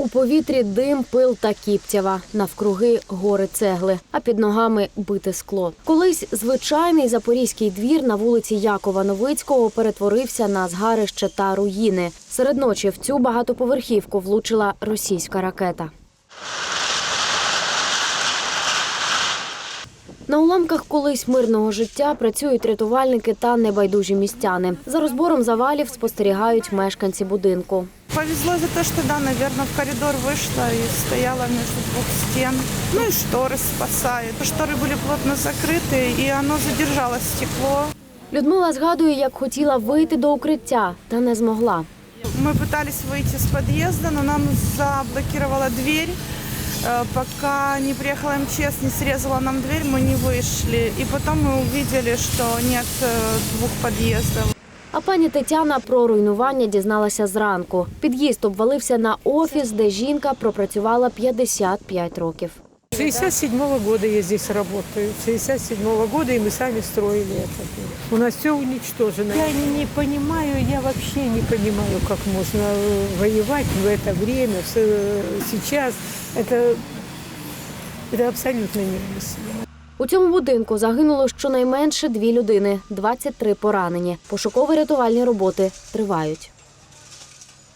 У повітрі дим, пил та кіптява, навкруги гори цегли, а під ногами бите скло. Колись звичайний запорізький двір на вулиці Якова Новицького перетворився на згарище та руїни. Серед ночі в цю багатоповерхівку влучила російська ракета. На уламках колись мирного життя працюють рятувальники та небайдужі містяни. За розбором завалів спостерігають мешканці будинку Повезло за то, что, да, наверное, в коридор вышла и стояла между двух стен. Ну и шторы спасают. Шторы были плотно закрыты, и оно задержало стекло. Людмила згадує, як хотіла вийти до укриття, та не змогла. Мы пытались выйти с подъезда, но нам заблокировала дверь. Э, Пока не приехала МЧС, не срезала нам дверь, мы не вышли. И потом мы увидели, что нет э, двух подъездов. А пані Тетяна про руйнування дізналася зранку. Під'їзд обвалився на офіс, де жінка пропрацювала 55 років. 67 года я здесь работаю. 67 года, и мы сами строили это. У нас все уничтожено. Я не, не понимаю, я вообще не понимаю, как можно э, воевать в это время, в с- сейчас. Это, это абсолютно немыслимо. У цьому будинку загинуло щонайменше дві людини, 23 поранені. Пошуково-рятувальні роботи тривають.